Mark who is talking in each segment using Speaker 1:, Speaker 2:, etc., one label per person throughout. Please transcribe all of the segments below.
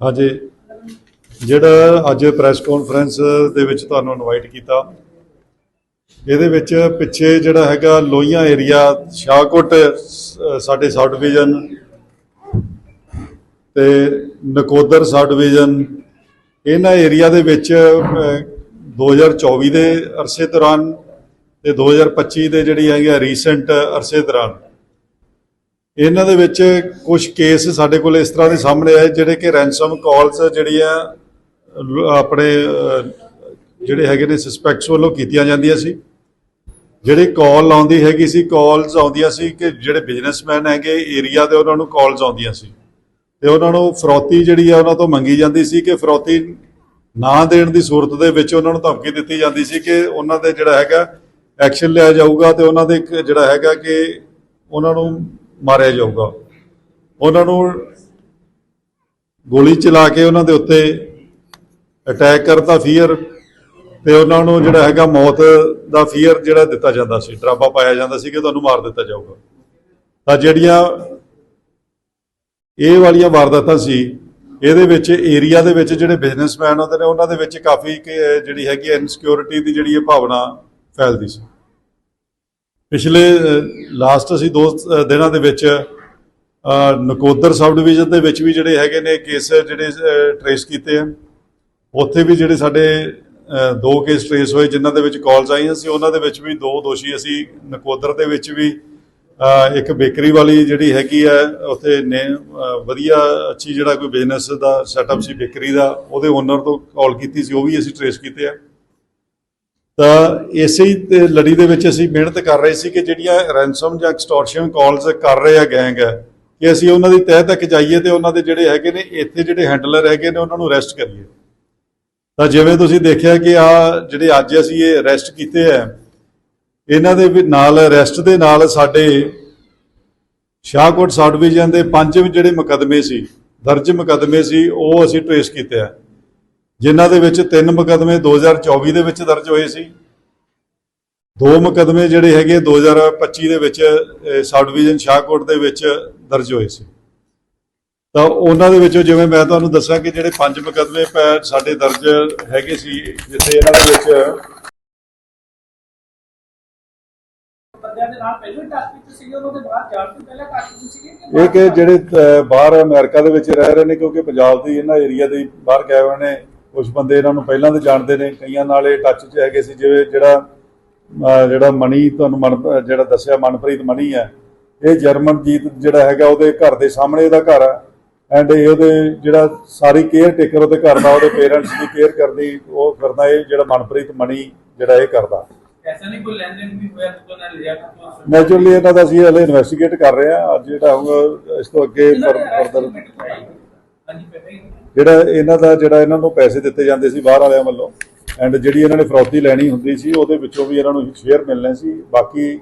Speaker 1: ਹਾਂਜੀ। ਜਿਹੜਾ ਅੱਜ ਪ੍ਰੈਸ ਕਾਨਫਰੰਸ ਦੇ ਵਿੱਚ ਤੁਹਾਨੂੰ ਇਨਵਾਈਟ ਕੀਤਾ ਇਹਦੇ ਵਿੱਚ ਪਿੱਛੇ ਜਿਹੜਾ ਹੈਗਾ ਲੋਹੀਆਂ ਏਰੀਆ ਸ਼ਾਹਕੋਟ ਸਾਡੇ ਸਬ ਡਿਵੀਜ਼ਨ ਤੇ ਨਕੋਦਰ ਸਬ ਡਿਵੀਜ਼ਨ ਇਹਨਾਂ ਏਰੀਆ ਦੇ ਵਿੱਚ ਅਹ, 2024 ਦੇ ਅਰਸੇ ਦੌਰਾਨ ਤੇ 2025 ਦੇ ਜਿਹੜੀ ਹੈਗੀ ਰੀਸੈਂਟ ਅਰਸੇ ਦੌਰਾਨ ਇਹਨਾਂ ਦੇ ਵਿੱਚ ਕੁਝ ਕੇਸ ਸਾਡੇ ਕੋਲ ਇਸ ਤਰ੍ਹਾਂ ਦੇ ਸਾਹਮਣੇ ਆਏ, ਜਿਹੜੇ ਕਿ ਰੈਂਸਮ ਕਾਲਸ ਜਿਹੜੀਆਂ ਆਪਣੇ ਜਿਹੜੇ ਹੈਗੇ ਨੇ ਸਸਪੈਕਟਸ ਵੱਲੋਂ ਕੀਤੀਆਂ ਜਾਂਦੀਆਂ ਸੀ। ਜਿਹੜੇ ਕਾਲ ਆਉਂਦੀ ਹੈਗੀ ਸੀ ਕਾਲਸ ਆਉਂਦੀਆਂ ਸੀ ਕਿ ਜਿਹੜੇ ਬਿਜ਼ਨਸਮੈਨ ਹੈਗੇ ਏਰੀਆ ਦੇ ਉਹਨਾਂ ਨੂੰ ਕਾਲਸ ਆਉਂਦੀਆਂ ਸੀ। ਤੇ ਉਹਨਾਂ ਨੂੰ ਫਰੋਤੀ ਜਿਹੜੀ ਆ, ਉਹਨਾਂ ਤੋਂ ਮੰਗੀ ਜਾਂਦੀ ਸੀ ਕਿ ਫਰੋਤੀ ਨਾ ਦੇਣ ਦੀ ਸੂਰਤ ਦੇ ਵਿੱਚ ਉਹਨਾਂ ਨੂੰ ਧਮਕੀ ਦਿੱਤੀ ਜਾਂਦੀ ਸੀ ਕਿ ਉਹਨਾਂ ਦੇ ਜਿਹੜਾ ਹੈਗਾ ਐਕਸ਼ਨ ਲਿਆ ਜਾਊਗਾ ਤੇ ਉਹਨਾਂ ਦੇ ਜਿਹੜਾ ਹੈਗਾ ਕਿ ਉਹਨਾਂ ਨੂੰ ਮਾਰਿਆ ਜਾਊਗਾ। ਉਹਨਾਂ ਨੂੰ ਗੋਲੀ ਚਲਾ ਕੇ ਉਹਨਾਂ ਦੇ ਉੱਤੇ ਅਟੈਕ ਕਰਤਾ ਫੀਅਰ ਤੇ ਉਹਨਾਂ ਨੂੰ ਜਿਹੜਾ ਹੈਗਾ ਮੌਤ ਦਾ ਫੀਅਰ ਜਿਹੜਾ ਦਿੱਤਾ ਜਾਂਦਾ ਸੀ ਡਰਾਵਾ ਪਾਇਆ ਜਾਂਦਾ ਸੀ ਕਿ ਤੁਹਾਨੂੰ ਮਾਰ ਦਿੱਤਾ ਜਾਊਗਾ। ਤਾਂ ਜਿਹੜੀਆਂ ਇਹ ਵਾਲੀਆਂ ਵਾਰਦਾਤਾਂ ਸੀ, ਇਹਦੇ ਵਿੱਚ ਏਰੀਆ ਦੇ ਵਿੱਚ ਜਿਹੜੇ ਬਿਜ਼ਨਸਮੈਨ ਹੁੰਦੇ ਨੇ, ਉਹਨਾਂ ਦੇ ਵਿੱਚ ਕਾਫੀ ਜਿਹੜੀ ਹੈਗੀ ਇਨਸਿਕਿਉਰਿਟੀ ਦੀ ਜਿਹੜੀ ਇਹ ਭਾਵਨਾ ਫੈਲਦੀ ਸੀ। ਪਿਛਲੇ ਲਾਸਟ ਅਸੀਂ ਦੋ ਦਿਨਾਂ ਦੇ ਵਿੱਚ ਨਕੋਦਰ ਸਬ ਡਿਵੀਜ਼ਨ ਦੇ ਵਿੱਚ ਵੀ ਜਿਹੜੇ ਹੈਗੇ ਨੇ ਕੇਸ ਜਿਹੜੇ ਟਰੇਸ ਕੀਤੇ ਆ। ਉੱਥੇ ਵੀ ਜਿਹੜੇ ਸਾਡੇ ਦੋ ਕੇਸ ਟਰੇਸ ਹੋਏ ਜਿਨ੍ਹਾਂ ਦੇ ਵਿੱਚ ਕਾਲਸ ਆਈਆਂ ਸੀ, ਉਹਨਾਂ ਦੇ ਵਿੱਚ ਵੀ ਦੋ ਦੋਸ਼ੀ ਅਸੀਂ ਨਕੋਦਰ ਦੇ ਵਿੱਚ ਵੀ ਇੱਕ ਬੇਕਰੀ ਵਾਲੀ ਜਿਹੜੀ ਹੈਗੀ ਆ, ਉੱਥੇ ਨੇ ਵਧੀਆ ਅੱਛੀ ਜਿਹੜਾ ਕੋਈ ਬਿਜ਼ਨਸ ਦਾ ਸੈਟਅਪ ਸੀ ਬੇਕਰੀ ਦਾ, ਉਹਦੇ ਓਨਰ ਤੋਂ ਕਾਲ ਕੀਤੀ ਸੀ, ਉਹ ਵੀ ਅਸੀਂ ਟਰੇਸ ਕੀਤੇ ਆ। ਤਾਂ ਇਸੇ ਹੀ ਲੜੀ ਦੇ ਵਿੱਚ ਅਸੀਂ ਮਿਹਨਤ ਕਰ ਰਹੇ ਸੀ ਕਿ ਜਿਹੜੀਆਂ ਰੈਂਸਮ ਜਾਂ ਐਕਸਟੋਰਸ਼ਨ ਕਾਲਸ ਕਰ ਰਹੇ ਆ ਗੈਂਗ ਹੈ, ਕਿ ਅਸੀਂ ਉਹਨਾਂ ਦੀ ਤਹਿ ਤੱਕ ਜਾਈਏ ਤੇ ਉਹਨਾਂ ਦੇ ਜਿਹੜੇ ਹੈਗੇ ਨੇ, ਇੱਥੇ ਜਿਹੜੇ ਹੈਂਡਲਰ ਹੈਗੇ ਨੇ, ਉਹਨਾਂ ਨੂੰ ਅਰੈਸਟ ਕਰੀਏ। ਤਾਂ ਜਿਵੇਂ ਤੁਸੀਂ ਦੇਖਿਆ ਕਿ ਆ ਜਿਹੜੇ ਅੱਜ ਅਸੀਂ ਇਹ ਅਰੈਸਟ ਕੀਤੇ ਆ, ਇਹਨਾਂ ਦੇ ਵੀ ਨਾਲ ਅਰੈਸਟ ਦੇ ਨਾਲ ਸਾਡੇ ਸ਼ਾਹਕੋਟ ਸਬ ਡਿਵੀਜ਼ਨ ਦੇ ਪੰਜ ਜਿਹੜੇ ਮੁਕੱਦਮੇ ਸੀ, ਦਰਜ ਮੁਕੱਦਮੇ ਸੀ, ਉਹ ਅਸੀਂ ਟਰੇਸ ਕੀਤੇ ਆ। ਜਿਨ੍ਹਾਂ ਦੇ ਵਿੱਚ ਤਿੰਨ ਮੁਕੱਦਮੇ 2024 ਦੇ ਵਿੱਚ ਦਰਜ ਹੋਏ ਸੀ ਦੋ ਮੁਕੱਦਮੇ ਜਿਹੜੇ ਹੈਗੇ 2025 ਦੇ ਵਿੱਚ ਸਬ ਡਿਵੀਜ਼ਨ ਸ਼ਾਹਕੋਟ ਦੇ ਵਿੱਚ ਦਰਜ ਹੋਏ ਸੀ। ਤਾਂ ਉਹਨਾਂ ਦੇ ਵਿੱਚੋਂ ਜਿਵੇਂ ਮੈਂ ਤੁਹਾਨੂੰ ਦੱਸਾਂ ਕਿ ਜਿਹੜੇ ਪੰਜ ਮੁਕੱਦਮੇ ਸਾਡੇ ਦਰਜ ਹੈਗੇ ਸੀ ਜਿੱਥੇ ਇਹਨਾਂ ਦੇ ਵਿੱਚ
Speaker 2: ਤੋਂ
Speaker 1: ਇਹ ਕਿ ਜਿਹੜੇ ਬਾਹਰ ਅਮਰੀਕਾ ਦੇ ਵਿੱਚ ਰਹਿ ਰਹੇ ਨੇ ਕਿਉਂਕਿ ਪੰਜਾਬ ਦੀ ਇਹਨਾਂ ਏਰੀਆ ਦੇ ਬਾਹਰ ਗਏ ਹੋਏ ਨੇ ਕੁਝ ਬੰਦੇ ਇਹਨਾਂ ਨੂੰ ਪਹਿਲਾਂ ਦੇ ਜਾਣਦੇ ਨੇ ਕਈਆਂ ਨਾਲ ਇਹ ਟੱਚ 'ਚ ਹੈਗੇ ਸੀ ਜਿਵੇਂ ਜਿਹੜਾ ਜਿਹੜਾ ਮਣੀ ਤੁਹਾਨੂੰ ਮਨ ਜਿਹੜਾ ਦੱਸਿਆ ਮਨਪ੍ਰੀਤ ਮਣੀ ਹੈ ਇਹ ਜਰਮਨਜੀਤ ਜਿਹੜਾ ਹੈਗਾ ਉਹਦੇ ਘਰ ਦੇ ਸਾਹਮਣੇ ਇਹਦਾ ਘਰ ਹੈ। ਐਂਡ ਇਹ ਉਹਦੇ ਜਿਹੜਾ ਸਾਰੀ ਕੇਅਰ ਟੇਕਰ ਉਹਦੇ ਘਰ ਦਾ ਉਹਦੇ ਪੇਰੈਂਟਸ ਦੀ ਕੇਅਰ ਕਰਦੀ ਉਹ ਕਰਦਾ ਇਹ ਜਿਹੜਾ ਮਨਪ੍ਰੀਤ ਮਣੀ ਜਿਹੜਾ ਇਹ ਕਰਦਾ।
Speaker 2: ਐਸਾ ਨਹੀਂ ਕੋਈ ਲੈਣ ਵੀ ਹੋਇਆ ਤੋਂ ਨਾਲ ਲਿਆ ਤੋਂ
Speaker 1: ਨੈਚੁਰਲੀ ਇਹਨਾਂ ਦਾ ਅਸੀਂ ਹਲੇ ਇਨਵੈਸਟੀਗੇਟ ਕਰ ਰਹੇ ਹਾਂ। ਅੱਜ ਜਿਹੜਾ ਹੋਊਗਾ ਇਸ ਤੋਂ ਅੱਗੇ ਫਰਦਰ ਜਿਹੜਾ ਇਹਨਾਂ ਦਾ ਜਿਹੜਾ ਇਹਨਾਂ ਨੂੰ ਪੈਸੇ ਦਿੱਤੇ ਜਾਂਦੇ ਸੀ ਬਾਹਰ ਵਾਲਿਆਂ ਵੱਲੋਂ। ਐਂਡ ਜਿਹੜੀ ਇਹਨਾਂ ਨੇ ਫਰੌਤੀ ਲੈਣੀ ਹੁੰਦੀ ਸੀ ਉਹਦੇ ਵਿੱਚੋਂ ਵੀ ਇਹਨਾਂ ਨੂੰ ਸ਼ੇਅਰ ਮਿਲਣੇ ਸੀ। ਬਾਕੀ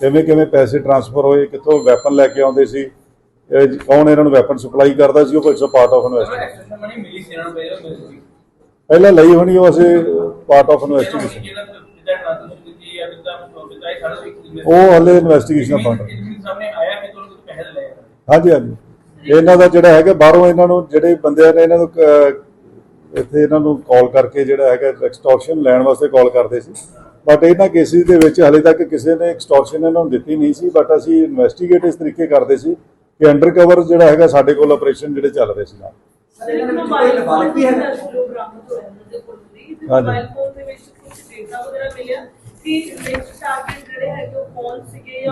Speaker 1: ਕਿਵੇਂ ਕਿਵੇਂ ਪੈਸੇ ਟ੍ਰਾਂਸਫਰ ਹੋਏ ਕਿੱਥੋਂ ਵੈਪਨ ਲੈ ਕੇ ਆਉਂਦੇ ਸੀ ਕੌਣ ਇਹਨਾਂ ਨੂੰ ਵੈਪਨ ਸਪਲਾਈ ਕਰਦਾ ਸੀ ਉਹ ਕੋਈ part of investigation
Speaker 2: extra money ਮਿਲੀ ਸੀ ਇਹਨਾਂ ਨੂੰ ਪਹਿਲਾਂ
Speaker 1: ਲਈ ਹੋਣੀ ਉਹ ਅਸੀਂ ਪਾਰਟ ਆਫ ਇਨਵੈਸਟੀਗੇਸ਼ਨ ਉਹ ਹਲੇ ਇਨਵੈਸਟੀਗੇਸ਼ਨ ਦਾ ਪਾਰਟ ਹਾਂਜੀ ਹਾਂਜੀ। ਇਹਨਾਂ ਦਾ ਜਿਹੜਾ ਹੈਗਾ ਬਾਹਰੋਂ ਇਹਨਾਂ ਨੂੰ ਜਿਹੜੇ ਬੰਦਿਆਂ ਨੇ ਇਹਨਾਂ ਨੂੰ ਇੱਥੇ ਇਹਨਾਂ ਨੂੰ ਕਾਲ ਕਰਕੇ ਜਿਹੜਾ ਹੈਗਾ ਐਕਸਟੋਰਸ਼ਨ ਲੈਣ ਵਾਸਤੇ ਕਾਲ ਕਰਦੇ ਸੀ। ਬਟ ਇਹਨਾਂ ਕੇਸਿਸ ਦੇ ਵਿੱਚ ਹਲੇ ਤੱਕ ਕਿਸੇ ਨੇ ਐਕਸਟੋਰਸ਼ਨ ਇਹਨਾਂ ਨੂੰ ਦਿੱਤੀ ਨਹੀਂ ਸੀ ਬਟ ਅਸੀਂ ਇਨਵੈਸਟੀਗੇਟ ਇਸ ਤਰੀਕੇ ਕਰਦੇ ਸੀ ਕਿ ਅੰਡਰ ਕਵਰ ਜਿਹੜਾ ਹੈਗਾ ਸਾਡੇ ਕੋਲ ਆਪਰੇਸ਼ਨ ਜਿਹੜੇ ਚੱਲ ਰਹੇ ਸੀ ਨਾਲ। ਹਾਂਜੀ।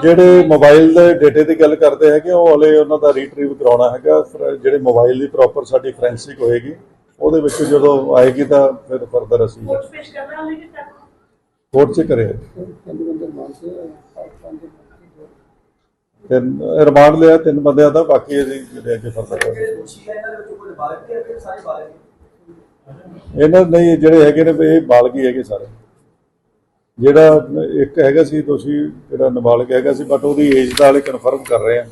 Speaker 3: ਜਿਹੜੇ
Speaker 1: ਮੋਬਾਈਲ ਦੇ ਡਾਟੇ ਦੀ ਗੱਲ ਕਰਦੇ ਹੈਗੇ ਉਹ ਹਲੇ ਉਹਨਾਂ ਦਾ ਰੀਟਰੀਵ ਕਰਾਉਣਾ ਹੈਗਾ। ਜਿਹੜੇ ਮੋਬਾਈਲ ਦੀ ਪ੍ਰੋਪਰ ਸਾਡੀ ਫੋਰੈਂਸਿਕ ਹੋਏਗੀ। ਉਹਦੇ ਵਿੱਚ ਜਦੋਂ ਆਏਗੀ ਤਾਂ ਫਿਰ ਫਰਦਰ ਅਸੀਂ
Speaker 3: ਕੋਰਟ ਪੇਸ਼ ਕਰਨਾ ਹੋਵੇਗਾ ਤੱਕ?
Speaker 1: ਕੋਰਟ 'ਚ ਕਰਿਆ। ਤਿੰਨ ਰਿਮਾਂਡ ਲਿਆ ਤਿੰਨ ਬੰਦਿਆਂ ਦਾ ਬਾਕੀ ਅਸੀਂ ਜਿਹੜੇ ਅੱਗੇ ਫਰਦਰ ਕਰਾਂਗੇ। ਇਹਨਾਂ ਨਹੀਂ ਜਿਹੜੇ ਹੈਗੇ ਨੇ ਇਹ ਬਾਲਗੀ ਹੈਗੇ ਸਾਰੇ। ਜਿਹੜਾ ਇੱਕ ਹੈਗਾ ਸੀ ਦੋਸ਼ੀ ਜਿਹੜਾ ਨਾਬਾਲਗ ਹੈਗਾ ਸੀ ਬਟ ਉਹਦੀ ਏਜ ਦਾ ਹਲੇ ਕਨਫਰਮ ਕਰ ਰਹੇ ਆ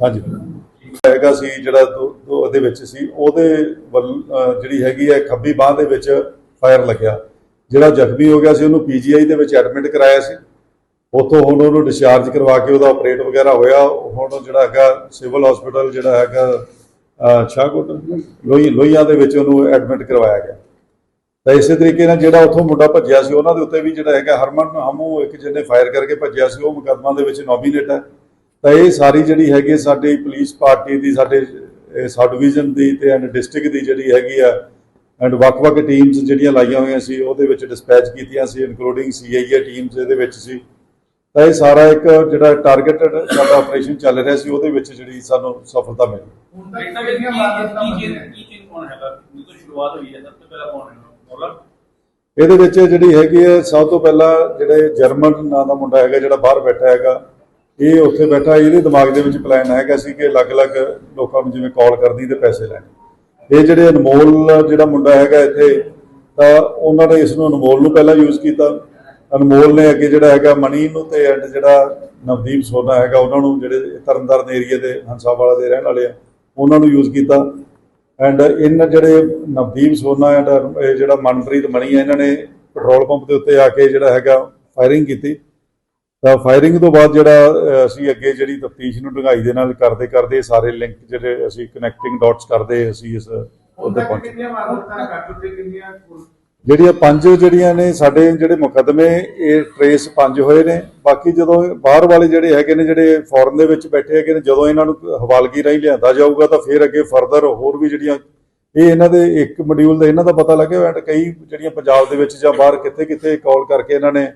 Speaker 1: ਹਾਂਜੀ। ਹੈਗਾ ਸੀ ਜਿਹੜਾ ਉਹਦੇ ਵਿੱਚ ਸੀ ਉਹਦੇ ਜਿਹੜੀ ਹੈਗੀ ਹੈ ਖੱਬੀ ਬਾਹ ਦੇ ਵਿੱਚ ਫਾਇਰ ਲੱਗਿਆ। ਜਿਹੜਾ ਜ਼ਖਮੀ ਹੋ ਗਿਆ ਸੀ ਉਹਨੂੰ ਪੀਜੀਆਈ ਦੇ ਵਿੱਚ ਐਡਮਿਟ ਕਰਾਇਆ ਸੀ। ਉੱਥੋਂ ਹੁਣ ਉਹਨੂੰ ਡਿਸਚਾਰਜ ਕਰਵਾ ਕੇ ਉਹਦਾ ਆਪਰੇਟ ਵਗੈਰਾ ਹੋਇਆ। ਹੁਣ ਜਿਹੜਾ ਹੈਗਾ ਸਿਵਲ ਹਸਪੀਟਲ ਜਿਹੜਾ ਹੈਗਾ ਅਹ, ਲੋਹੀ ਲੋਹੀਆਂ ਦੇ ਵਿੱਚ ਉਹਨੂੰ ਐਡਮਿਟ ਕਰਵਾਇਆ ਗਿਆ। ਤਾਂ ਇਸੇ ਤਰੀਕੇ ਨਾਲ ਜਿਹੜਾ ਉੱਥੋਂ ਮੁੰਡਾ ਭੱਜਿਆ ਸੀ ਉਹਨਾਂ ਦੇ ਉੱਤੇ ਵੀ ਜਿਹੜਾ ਹੈਗਾ ਹਰਮਨ ਹਮੂ ਇੱਕ ਜਿਹਨੇ ਫਾਇਰ ਕਰਕੇ ਭੱਜਿਆ ਸੀ ਉਹ ਮੁਕੱਦਮਾ ਦੇ ਵਿੱਚ ਨੋਮੀਨੇਟ ਹੈ। ਤਾਂ ਇਹ ਸਾਰੀ ਜਿਹੜੀ ਹੈਗੀ ਸਾਡੀ ਪੁਲਿਸ ਪਾਰਟੀ ਦੀ ਸਾਡੇ ਇਹ ਸਬ ਡਿਵੀਜ਼ਨ ਦੀ ਤੇ ਐਂਡ ਡਿਸਟ੍ਰਿਕਟ ਦੀ ਜਿਹੜੀ ਹੈਗੀ ਆ ਐਂਡ ਵੱਖ-ਵੱਖ ਟੀਮਸ ਜਿਹੜੀਆਂ ਲਾਈਆਂ ਹੋਈਆਂ ਸੀ ਉਹਦੇ ਵਿੱਚ ਡਿਸਪੈਚ ਕੀਤੀਆਂ ਸੀ ਇਨਕਲੂਡਿੰਗ ਸੀਆਈਏ ਟੀਮਸ ਇਹਦੇ ਵਿੱਚ ਸੀ। ਤਾਂ ਇਹ ਸਾਰਾ ਇੱਕ ਜਿਹੜਾ ਟਾਰਗੇਟਡ ਸਾਡਾ ਆਪਰੇਸ਼ਨ ਚੱਲ ਰਿਹਾ ਸੀ ਉਹਦੇ ਵਿੱਚ ਜਿਹੜੀ ਸਾਨੂੰ ਸਫਲਤਾ ਮਿਲੀ।
Speaker 4: ਹੁਣ ਤੱਕ ਕਿੰਨੀਆਂ ਵਾਰਦਾਤਾਂ ਹੋਈਆਂ ਨੇ?
Speaker 2: ਕੀ ਚੀਜ਼ ਕੌਣ ਹੈਗਾ? ਜਦੋਂ ਤੋਂ ਸ਼ੁਰੂਆਤ ਹੋਈ ਹੈ ਸਭ ਤੋਂ ਪਹਿਲਾਂ ਕੌਣ ਹੈ ਮੌਲਵ
Speaker 1: ਇਹਦੇ ਵਿੱਚ ਜਿਹੜੀ ਹੈਗੀ ਹੈ ਸਭ ਤੋਂ ਪਹਿਲਾਂ ਜਿਹੜੇ ਜਰਮਨ ਨਾਂ ਦਾ ਮੁੰਡਾ ਹੈਗਾ ਜਿਹੜਾ ਬਾਹਰ ਬੈਠਾ ਹੈਗਾ ਇਹ ਉੱਥੇ ਬੈਠਾ, ਇਹਦੇ ਦਿਮਾਗ ਦੇ ਵਿੱਚ ਪਲਾਨ ਹੈਗਾ ਸੀ ਕਿ ਅਲੱਗ-ਅਲੱਗ ਲੋਕਾਂ ਨੂੰ ਜਿਵੇਂ ਕਾਲ ਕਰਨੀ ਤੇ ਪੈਸੇ ਲੈਣੇ। ਇਹ ਜਿਹੜੇ ਅਨਮੋਲ ਜਿਹੜਾ ਮੁੰਡਾ ਹੈਗਾ ਇੱਥੇ, ਤਾਂ ਉਹਨਾਂ ਨੇ ਇਸ ਨੂੰ ਅਨਮੋਲ ਨੂੰ ਪਹਿਲਾਂ ਯੂਜ਼ ਕੀਤਾ। ਅਨਮੋਲ ਨੇ ਅੱਗੇ ਜਿਹੜਾ ਹੈਗਾ ਮਣੀ ਨੂੰ ਤੇ ਐਂਡ ਜਿਹੜਾ ਨਵਦੀਪ ਸੋਨਾ ਹੈਗਾ, ਉਹਨਾਂ ਨੂੰ ਜਿਹੜੇ ਤਰਨਤਾਰਨ ਏਰੀਆ ਦੇ ਹੰਸਾਵਾਲਾ ਦੇ ਰਹਿਣ ਵਾਲੇ ਆ, ਉਹਨਾਂ ਨੂੰ ਯੂਜ਼ ਕੀਤਾ। ਐਂਡ ਇਹਨਾਂ ਜਿਹੜੇ ਨਵਦੀਪ ਸੋਨਾ ਐਂਡ ਜਿਹੜਾ ਮਨਪ੍ਰੀਤ ਮਣੀ ਹੈ ਇਹਨਾਂ ਨੇ ਪੈਟਰੋਲ ਪੰਪ ਦੇ ਉੱਤੇ ਆ ਕੇ ਜਿਹੜਾ ਹੈਗਾ ਫਾਇਰਿੰਗ ਕੀਤੀ। ਤਾਂ ਫਾਇਰਿੰਗ ਤੋਂ ਬਾਅਦ ਜਿਹੜਾ ਅਸੀਂ ਅੱਗੇ ਜਿਹੜੀ ਤਫਤੀਸ਼ ਨੂੰ ਡੂੰਘਾਈ ਦੇ ਨਾਲ ਕਰਦੇ ਕਰਦੇ ਸਾਰੇ ਲਿੰਕ ਜਿਹੜੇ ਅਸੀਂ ਕਨੈਕਟਿੰਗ ਡਾਟਸ ਕਰਦੇ ਅਸੀਂ ਇਸ
Speaker 4: ਤੱਕ
Speaker 1: ਪਹੁੰਚੇ। ਜਿਹੜੀਆਂ ਪੰਜ ਜਿਹੜੀਆਂ ਨੇ ਸਾਡੇ ਜਿਹੜੇ ਮੁਕੱਦਮੇ ਇਹ ਟਰੇਸ ਪੰਜ ਹੋਏ ਨੇ। ਬਾਕੀ ਜਦੋਂ ਬਾਹਰ ਵਾਲੇ ਜਿਹੜੇ ਹੈਗੇ ਨੇ ਜਿਹੜੇ ਫੋਰਨ ਦੇ ਵਿੱਚ ਬੈਠੇ ਹੈਗੇ ਨੇ ਜਦੋਂ ਇਹਨਾਂ ਨੂੰ ਹਵਾਲਗੀ ਰਾਹੀਂ ਲਿਆਂਦਾ ਜਾਊਗਾ ਤਾਂ ਫਿਰ ਅੱਗੇ ਫਰਦਰ ਹੋਰ ਵੀ ਜਿਹੜੀਆਂ ਇਹ ਇਹਨਾਂ ਦੇ ਇੱਕ ਮੋਡਿਊਲ ਦਾ ਇਹਨਾਂ ਦਾ ਪਤਾ ਲੱਗਿਆ ਐਂਡ ਕਈ ਜਿਹੜੀਆਂ ਪੰਜਾਬ ਦੇ ਵਿੱਚ ਜਾਂ ਬਾਹਰ ਕਿੱਥੇ ਕਿੱਥੇ ਕਾਲ ਕਰਕੇ ਇਹਨਾਂ ਨੇ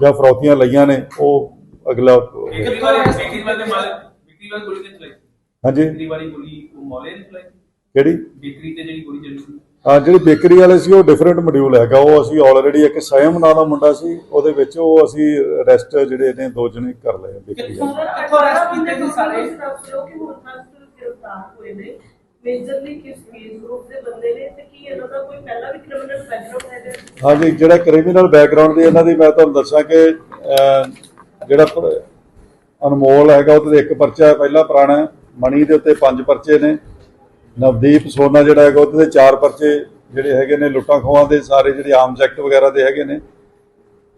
Speaker 1: ਜਾਂ ਫਰੌਤੀਆਂ ਲਈਆਂ ਨੇ ਉਹ ਅਗਲਾ
Speaker 2: ਇੱਕ ਵਾਰੀ ਇੱਕ ਵਾਰੀ ਦੇ ਮਾਲਕ ਬਿਕਰੀ ਵਾਲੀ ਗੋਲੀ ਤੇ ਚਲਾਈ
Speaker 1: ਹਾਂਜੀ
Speaker 2: ਬਿਕਰੀ ਵਾਲੀ ਗੋਲੀ ਉਹ ਮੌਲੇ ਨੇ ਚਲਾਈ
Speaker 1: ਕਿਹੜੀ
Speaker 2: ਬਿਕਰੀ ਤੇ ਜਿਹੜੀ ਗੋਲੀ ਚੱਲੀ ਸੀ
Speaker 1: ਹਾਂ ਜਿਹੜੀ ਬੇਕਰੀ ਵਾਲੇ ਸੀ ਉਹ ਡਿਫਰੈਂਟ ਮੋਡਿਊਲ ਹੈਗਾ ਉਹ ਅਸੀਂ ਆਲਰੇਡੀ ਇੱਕ ਸਯਮ ਨਾਂ ਦਾ ਮੁੰਡਾ ਸੀ ਉਹਦੇ ਵਿੱਚ ਉਹ ਅਸੀਂ ਅਰੈਸਟ ਜਿਹੜੇ ਨੇ ਦੋ ਜਣੇ ਕਰ ਲਏ ਬੇਕਰੀ ਵਾਲੇ
Speaker 2: ਕਿੱਥੋਂ arrest ਕੀਤੇ ਸੀ ਸਾਰੇ?
Speaker 3: ਕਿ ਹੁਣ ਤੱਕ ਗ੍ਰਿਫਤਾਰ ਹੋਏ ਨੇ ਮੇਜਰਲੀ ਕਿਸ ਏਜ ਗਰੁੱਪ ਦੇ ਬੰਦੇ ਨੇ ਤੇ ਕੀ ਇਹਨਾਂ ਦਾ ਕੋਈ ਪਹਿਲਾਂ ਵੀ ਕ੍ਰਿਮੀਨਲ ਬੈਕਗ੍ਰਾਉਂਡ ਹੈਗਾ
Speaker 1: ਹਾਂਜੀ, ਜਿਹੜਾ ਕ੍ਰਿਮੀਨਲ ਬੈਕਗ੍ਰਾਉਂਡ ਦੀ ਇਹਨਾਂ ਦੀ ਮੈਂ ਤੁਹਾਨੂੰ ਦੱਸਾਂ ਕਿ ਜਿਹੜਾ ਅਨਮੋਲ ਹੈਗਾ ਉਹਦੇ ਤੇ ਇੱਕ ਪਰਚਾ ਪਹਿਲਾ ਪੁਰਾਣਾ ਮਣੀ ਦੇ ਉੱਤੇ ਪੰਜ ਪਰਚੇ ਨੇ। ਨਵਦੀਪ ਸੋਨਾ ਜਿਹੜਾ ਹੈਗਾ, ਉਹਦੇ ਤੇ ਚਾਰ ਪਰਚੇ ਜਿਹੜੇ ਹੈਗੇ ਨੇ, ਲੁੱਟਾਂ ਖੋਹਾਂ ਦੇ ਸਾਰੇ ਜਿਹੜੇ ਆਮ ਜੈਕਟ ਵਗੈਰਾ ਦੇ ਹੈਗੇ ਨੇ।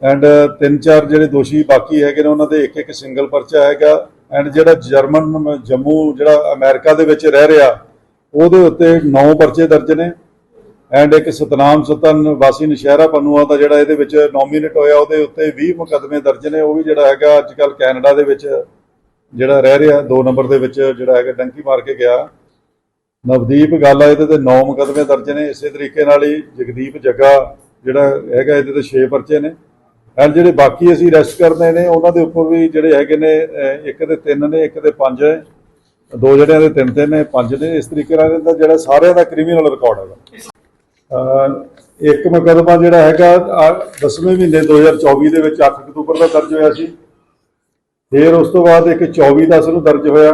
Speaker 1: ਐਂਡ ਤਿੰਨ ਚਾਰ ਜਿਹੜੇ ਦੋਸ਼ੀ ਬਾਕੀ ਹੈਗੇ ਨੇ, ਉਹਨਾਂ ਦੇ ਇੱਕ ਇੱਕ ਸਿੰਗਲ ਪਰਚਾ ਹੈਗਾ। ਐਂਡ ਜਿਹੜਾ ਜਰਮਨ, ਜੰਮੂ ਜਿਹੜਾ ਅਮਰੀਕਾ ਦੇ ਵਿੱਚ ਰਹਿ ਰਿਹਾ ਉਹਦੇ ਉੱਤੇ 9 ਪਰਚੇ ਦਰਜ ਨੇ ਐਂਡ ਇੱਕ ਸਤਨਾਮ ਸਤਨ ਵਾਸੀ ਨਸ਼ਹਿਰਾ ਪੰਨੂਆ ਦਾ ਜਿਹੜਾ ਇਹਦੇ ਵਿੱਚ ਨੋਮੀਨੇਟ ਹੋਇਆ, ਉਹਦੇ ਉੱਤੇ 20 ਮੁਕੱਦਮੇ ਦਰਜ ਨੇ। ਉਹ ਵੀ ਜਿਹੜਾ ਹੈਗਾ ਅੱਜ ਕੱਲ ਕੈਨੇਡਾ ਦੇ ਵਿੱਚ ਜਿਹੜਾ ਰਹਿ ਰਿਹਾ 2 ਨੰਬਰ ਦੇ ਵਿੱਚ ਜਿਹੜਾ ਹੈਗਾ ਡੰਕੀ ਮਾਰ ਕੇ ਗਿਆ। ਨਵਦੀਪ ਗੱਲ ਆ, ਇਹਦੇ ਤੇ 9 ਮੁਕੱਦਮੇ ਦਰਜ ਨੇ। ਇਸੇ ਤਰੀਕੇ ਨਾਲ ਹੀ ਜਗਦੀਪ ਜੱਗਾ ਜਿਹੜਾ ਹੈਗਾ, ਇਹਦੇ ਤੇ 6 ਪਰਚੇ ਨੇ। ਐਂਡ ਜਿਹੜੇ ਬਾਕੀ ਅਸੀਂ ਅਰੈਸਟ ਕਰਨੇ ਨੇ, ਉਹਨਾਂ ਦੇ ਉੱਪਰ ਵੀ ਜਿਹੜੇ ਹੈਗੇ ਨੇ ਇੱਕ ਦੇ 3 ਨੇ, ਇੱਕ ਦੇ 5 ਹੈ ਦੋ ਜਿਹੜਿਆਂ ਦੇ ਤਿੰਨ ਤਿੰਨ ਨੇ, ਪੰਜ ਨੇ, ਇਸ ਤਰੀਕੇ ਨਾਲ ਇਹਦਾ ਜਿਹੜਾ ਸਾਰਿਆਂ ਦਾ ਕ੍ਰਿਮੀਨਲ ਰਿਕਾਰਡ ਹੈਗਾ। ਇੱਕ ਮੁਕੱਦਮਾ ਜਿਹੜਾ ਹੈਗਾ 10ਵੇਂ ਮਹੀਨੇ 2024 ਦੇ ਵਿੱਚ 8 ਅਕਤੂਬਰ ਦਾ ਦਰਜ ਹੋਇਆ ਸੀ। ਫਿਰ ਉਸ ਤੋਂ ਬਾਅਦ ਇੱਕ 24 10 ਨੂੰ ਦਰਜ ਹੋਇਆ,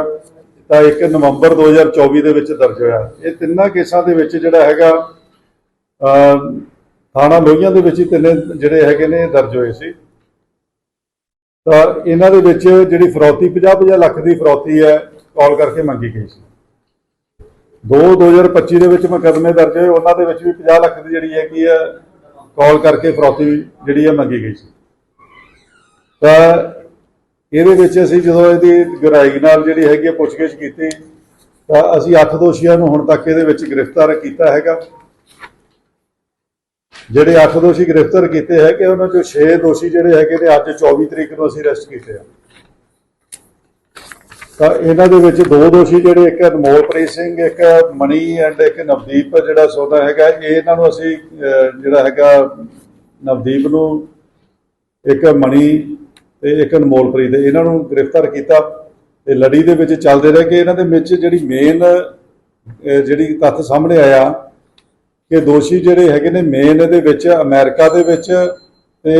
Speaker 1: ਤਾਂ ਇੱਕ ਨਵੰਬਰ 2024 ਦੇ ਵਿੱਚ ਦਰਜ ਹੋਇਆ। ਇਹ ਤਿੰਨਾਂ ਕੇਸਾਂ ਦੇ ਵਿੱਚ ਜਿਹੜਾ ਹੈਗਾ ਥਾਣਾ ਲੋਹੀਆਂ ਦੇ ਵਿੱਚ ਹੀ ਤਿੰਨੇ ਜਿਹੜੇ ਹੈਗੇ ਨੇ ਇਹ ਦਰਜ ਹੋਏ ਸੀ। ਤਾਂ ਇਹਨਾਂ ਦੇ ਵਿੱਚ ਜਿਹੜੀ ਫਰੌਤੀ 50-50 ਲੱਖ ਦੀ ਫਰੌਤੀ ਹੈ ਕਾਲ ਕਰਕੇ ਮੰਗੀ ਗਈ ਸੀ। ਦੋ 2025 ਦੇ ਵਿੱਚ ਮੁਕੱਦਮੇ ਦਰਜ ਹੋਏ, ਉਹਨਾਂ ਦੇ ਵਿੱਚ ਵੀ 50 ਲੱਖ ਦੀ ਜਿਹੜੀ ਹੈਗੀ ਹੈ ਕਾਲ ਕਰਕੇ ਫਰੋਤੀ ਜਿਹੜੀ ਹੈ ਮੰਗੀ ਗਈ ਸੀ। ਤਾਂ ਇਹਦੇ ਵਿੱਚ ਅਸੀਂ ਜਦੋਂ ਇਹਦੀ ਗਹਿਰਾਈ ਨਾਲ ਜਿਹੜੀ ਹੈਗੀ ਹੈ ਪੁੱਛਗਿੱਛ ਕੀਤੀ, ਤਾਂ ਅਸੀਂ 8 ਦੋਸ਼ੀਆਂ ਨੂੰ ਹੁਣ ਤੱਕ ਇਹਦੇ ਵਿੱਚ ਗ੍ਰਿਫਤਾਰ ਕੀਤਾ ਹੈਗਾ। ਜਿਹੜੇ 8 ਦੋਸ਼ੀ ਗ੍ਰਿਫਤਾਰ ਕੀਤੇ ਹੈਗੇ, ਉਹਨਾਂ ਚੋਂ 6 ਦੋਸ਼ੀ ਜਿਹੜੇ ਹੈਗੇ ਨੇ ਅੱਜ 24 ਤਰੀਕ ਨੂੰ ਅਸੀਂ ਅਰੈਸਟ ਕੀਤੇ ਆ। ਤਾਂ ਇਹਨਾਂ ਦੇ ਵਿੱਚ ਦੋ ਦੋਸ਼ੀ ਜਿਹੜੇ, ਇੱਕ ਅਨਮੋਲਪ੍ਰੀਤ ਸਿੰਘ, ਇੱਕ ਮਣੀ ਐਂਡ ਇੱਕ ਨਵਦੀਪ ਜਿਹੜਾ ਸੋਨਾ ਹੈਗਾ, ਇਹ ਇਹਨਾਂ ਨੂੰ ਅਸੀਂ ਜਿਹੜਾ ਹੈਗਾ ਨਵਦੀਪ ਨੂੰ, ਇੱਕ ਮਣੀ ਤੇ ਇੱਕ ਅਨਮੋਲਪ੍ਰੀਤ ਇਹਨਾਂ ਨੂੰ ਗ੍ਰਿਫਤਾਰ ਕੀਤਾ ਤੇ ਲੜੀ ਦੇ ਵਿੱਚ ਚੱਲਦੇ ਰਹੇ ਕਿ ਇਹਨਾਂ ਦੇ ਵਿੱਚ ਜਿਹੜੀ ਮੇਨ ਜਿਹੜੀ ਤੱਥ ਸਾਹਮਣੇ ਆਇਆ ਕਿ ਦੋਸ਼ੀ ਜਿਹੜੇ ਹੈਗੇ ਨੇ ਮੇਨ ਇਹਦੇ ਵਿੱਚ ਅਮਰੀਕਾ ਦੇ ਵਿੱਚ ਤੇ